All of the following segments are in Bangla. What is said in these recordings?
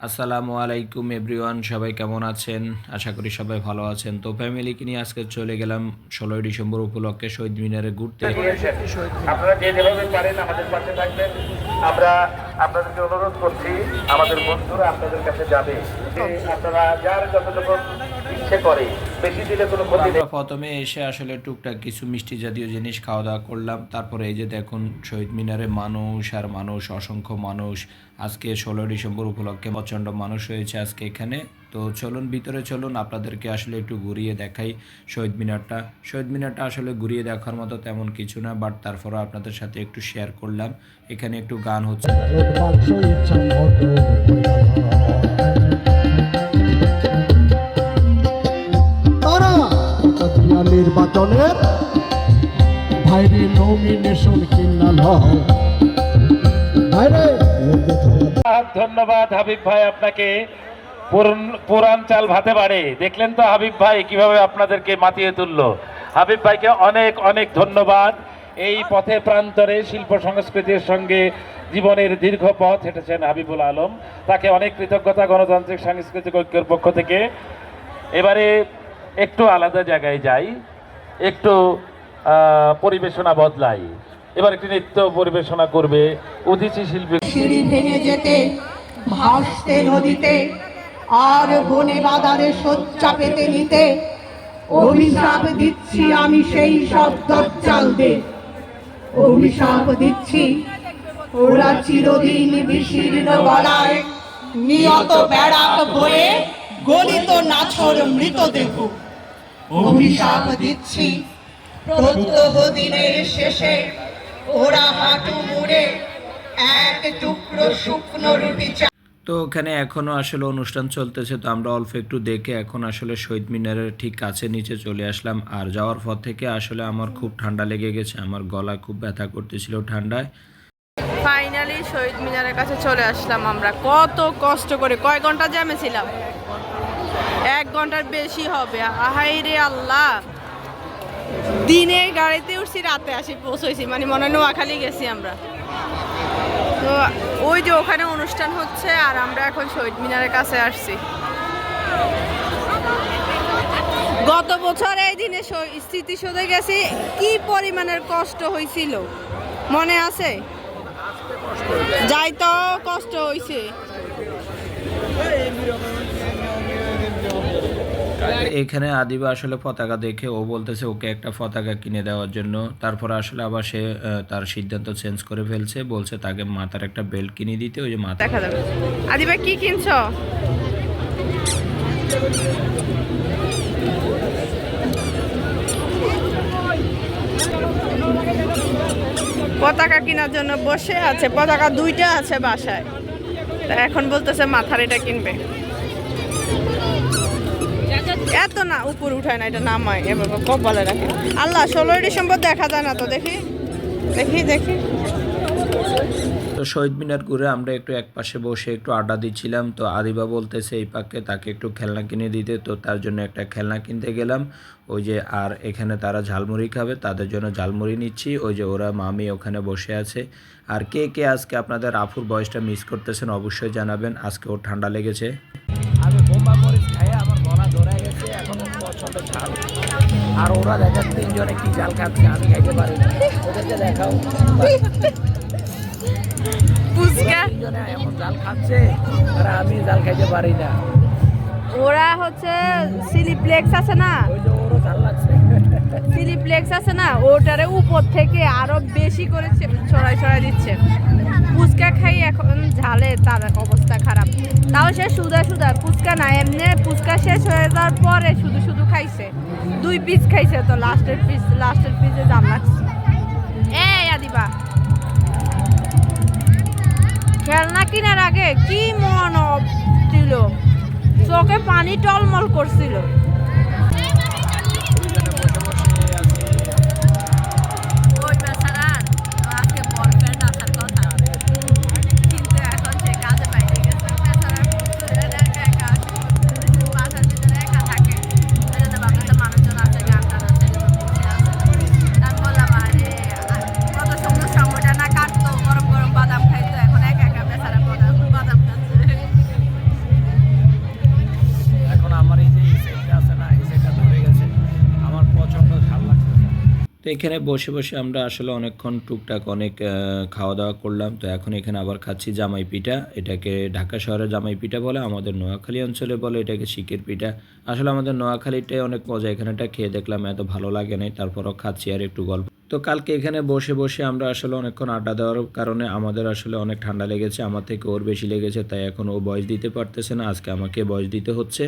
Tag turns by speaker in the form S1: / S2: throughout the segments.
S1: আসসালামু আলাইকুম এভরিওয়ান, সবাই কেমন আছেন? আশা করি সবাই ভালো আছেন। তো ফ্যামিলিকে নিয়ে আজকে চলে গেলাম ষোলোই ডিসেম্বর উপলক্ষে শহীদ মিনারে ঘুরতে।
S2: আপনারা যে যেভাবে পারেন আমাদের পাশে থাকবেন। আমরা আপনাদেরকে অনুরোধ করছি, আমাদের বন্ধুরা আপনাদের কাছে যাবে। আপনারা যার যতটুকু ইচ্ছে করে বেশি দিলে কোনো ক্ষতি নেই।
S1: আমরা প্রথমে এসে আসলে টুকটাক কিছু মিষ্টি জাতীয় জিনিস খাওয়া দাওয়া করলাম। তারপরে এই যে দেখুন শহীদ মিনারে মানুষ আর মানুষ অসংখ্য মানুষ। আজকে ষোলো ডিসেম্বর উপলক্ষে প্রচণ্ড মানুষ হয়েছে আজকে এখানে। তো চলুন ভিতরে চলুন আপনাদেরকে আসলে একটু ঘুরিয়ে দেখাই শহীদ মিনারটা। শহীদ মিনারটা আসলে ঘুরিয়ে দেখার মতো তেমন কিছু না বাট তারপরে আপনাদের সাথে একটু শেয়ার করলাম। এখানে একটু গান হচ্ছে।
S3: নমিনেশন কিনা
S2: ধন্যবাদ হাবিব ভাই আপনাকে। পুরান চাল ভাতে বাড়ে। দেখলেন তো হাবিব ভাই কীভাবে আপনাদেরকে মাতিয়ে তুললো। হাবিব ভাইকে অনেক অনেক ধন্যবাদ। এই পথে প্রান্তরে শিল্প সংস্কৃতির সঙ্গে জীবনের দীর্ঘ পথ হেঁটেছেন হাবিবুল আলম। তাকে অনেক কৃতজ্ঞতা, গণতান্ত্রিক সাংস্কৃতিক ঐক্যের পক্ষ থেকে। এবারে একটু আলাদা জায়গায় যাই। একটু পরিবেশনা বদলাই। এবার একটি নৃত্য পরিবেশনা করবে উদিচি শিল্পী।
S4: সিঁড়ি ভেঙে যেতে, ভাসতে নদীতে, আর বনে বাদারে শয্যা পেতে নিতে, অভিশাপ দিচ্ছি আমি সেই সব দজ্জালদের। অভিশাপ দিচ্ছি ওরা চিরদিন বিশীর্ণ গলায়, নিয়ত ব্যারাক বয়ে গলিত নাছর মৃতদেহ। অভিশাপ দিচ্ছি। প্রত্যহ দিনের শেষে ওরা হাঁটু মুড়ে এক টুকরো শুকনো রুটি চা
S1: তো ওখানে এখনও আসলে অনুষ্ঠান চলতেছে তো আমরা অল্প একটু দেখে এখন আসলে শহীদ মিনারের ঠিক কাছে নিচে চলে আসলাম। আর যাওয়ার পর থেকে আসলে আমার খুব ঠান্ডা লেগে গেছে আমার গলা খুব ব্যথা করতেছিল ঠান্ডায়।
S5: ফাইনালি শহীদ মিনারের কাছে চলে আসলাম আমরা। কত কষ্ট করে কয় ঘণ্টা জ্যামে ছিলাম? এক ঘণ্টার বেশি হবে। আহাই রে আল্লাহ। দিনে গাড়িতে উঠছি, রাতে আসি পৌঁছেছি মানে মনে হয় নোয়াখালী গেছি আমরা। তো ওই যে ওখানে অনুষ্ঠান হচ্ছে আর আমরা এখন শহীদ মিনারের কাছে আসছি। গত বছর এই দিনে স্মৃতিসৌধে গেছি। কি পরিমাণের কষ্ট হয়েছিল মনে আছে? যাই তো কষ্ট হয়েছে
S1: এখানে আদিবা আসলে পতাকা দেখে ও বলতেছে ওকে একটা পতাকা কিনে দেওয়ার জন্য। তারপর আসলে আবার সে তার সিদ্ধান্ত চেঞ্জ করে ফেলছে বলছে তাকে মাথার একটা বেল্ট কিনে দিতে ওই যে মাথা
S5: দেখা যাবে। আদিবা কি কিনছ? পতাকা কেনার জন্য বসে আছে পতাকা দুইটা আছে বাসায়। তা এখন বলতেছে মাথার এটা কিনবে। এত না, উপর উঠায় না, এটা নামায়, এভাবে কপালে রাখে। আল্লাহ, ষোলোই ডিসেম্বর দেখা যায় না তো, দেখি দেখি দেখি।
S1: তো শহীদ মিনার ঘুরে আমরা একটু এক পাশে বসে একটু আড্ডা দিচ্ছিলাম, তো আদিবা বলতেছে এই পাকে তাকে একটু খেলনা কিনে দিতে, তো তার জন্য একটা খেলনা কিনতে গেলাম। ওই যে, আর এখানে তারা ঝালমুড়ি খাবে, তাদের জন্য ঝালমুড়ি নিচ্ছি। ওই যে, ওরা মামি ওখানে বসে আছে। আর কে কে আজকে আপনাদের আফুর বয়সটা মিস করতেছেন অবশ্যই জানাবেন আজকে ওর ঠান্ডা লেগেছে
S6: আমি বোমা মরিচ খাই আমার গলা ধরে গেছে প্রচণ্ড ঝাল আর ওরা তিনজনে কি জাল খাচ্ছে আমি খাইতে পারি ওদেরকে দেখাও।
S5: ফুচকা।
S6: তিনজনে এমন জাল খাচ্ছে আর আমি জাল খাইতে পারি না।
S5: ওরা হচ্ছে সিলিপ্লেক্স আছে না?
S6: ওই যে ওরও জাল লাগছে।
S5: সিলিপ্লেক্স আছে না? ওটারে উপর থেকে আরও বেশি করেছে ছড়াই ছড়াই দিচ্ছে। ফুচকা খাই এখন ঝালে তার অবস্থা খারাপ। তাও সে সুদা সুদা। ফুচকা না এমনি ফুচকা শেষ হয়ে যাওয়ার পরে শুধু শুধু খাইছে। দুই পিস খাইছে তো লাস্টের পিস লাস্টের পিসে দাম লাগছে। এ আদিবা। খেলনা কেনার আগে কি মন ছিল চোখে পানি টলমল করছিল। তো এখানে
S1: বসে বসে আমরা আসলে অনেকক্ষণ টুকটাক অনেক খাওয়া দাওয়া করলাম। তো এখন এখানে আবার খাচ্ছি জামাই পিঠা। এটাকে ঢাকা শহরে জামাই পিঠা বলে, আমাদের নোয়াখালী অঞ্চলে বলে, এটাকে শিকের পিঠা। আসলে আমাদের নোয়াখালীটাই অনেক মজা। এখানেটা খেয়ে দেখলাম, এত ভালো লাগে নাই। তারপরও খাচ্ছি আর একটু গল্প। তো কালকে এখানে বসে বসে আমরা আসলে অনেকক্ষণ আড্ডা দেওয়ার কারণে আমাদের আসলে অনেক ঠান্ডা লেগেছে। আমার থেকে ওর বেশি লেগেছে, তাই এখন ও বয়স দিতে পারতেছে না। আজকে আমাকে বয়স দিতে হচ্ছে।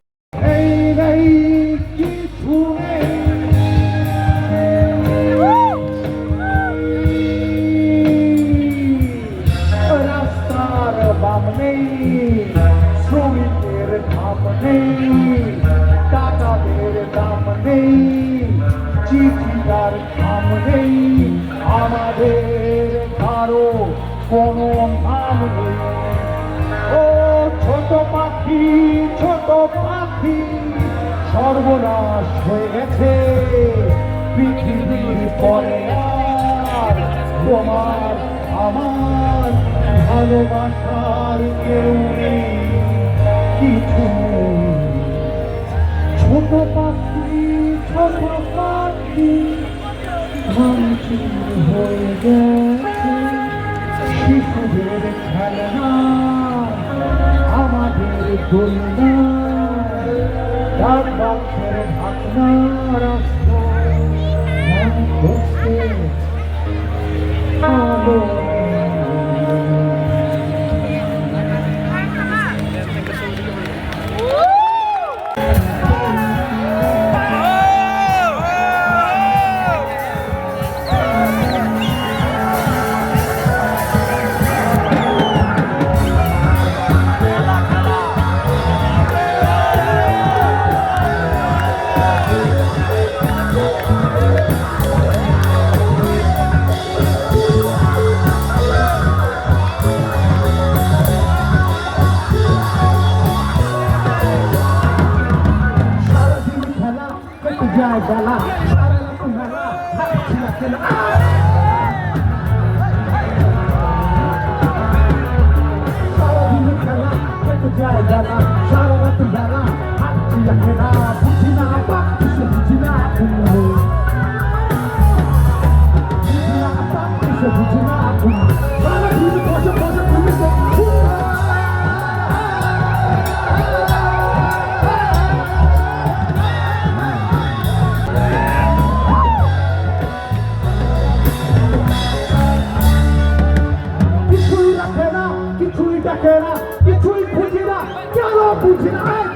S3: সর্বনাশ হয়ে গেছে। পৃথিবীর পরে তোমার আমার ভালোবাসার কেউ নেই। কিছু ছোট পাখি ছোট পাখি ভাঙচুর হয়ে গেছে। শিশুদের খেলনা, আমাদের দোলনা ডাক বেলা সারা রাত মেলা না খেলা সারাদিন খেলা কেটে যায় বেলা সারা রাত হাঁটছি না খেলা, বুঝি না, বাপ, কিছু বুঝি না দেখে না কিছুই বুঝি না কেন বুঝি না?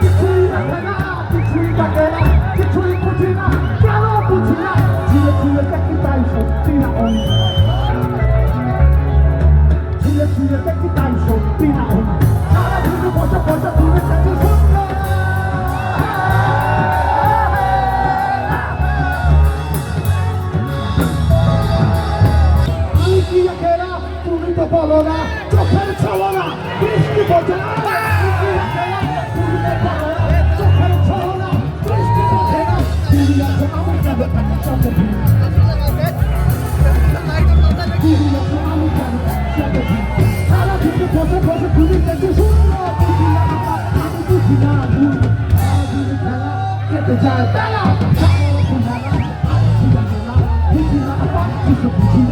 S3: কেটে যায় বেলা সারাদিন খেলা আসছি না খেলা বুঝি না বাপ কিছু বুঝি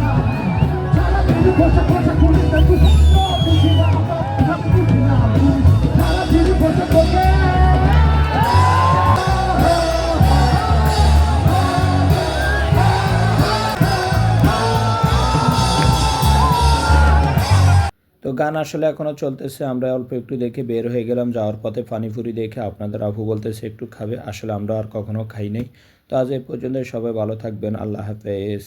S1: গান আসলে এখনও চলতেছে, আমরা অল্প একটু দেখে বের হয়ে গেলাম, যাওয়ার পথে পানিপুরি দেখে আপনাদের আবু বলতেছে একটু খাবে, আসলে আমরা আর কখনো খাই নাই। তো আজ এই পর্যন্ত সবাই ভালো থাকবেন, আল্লাহ হাফেজ।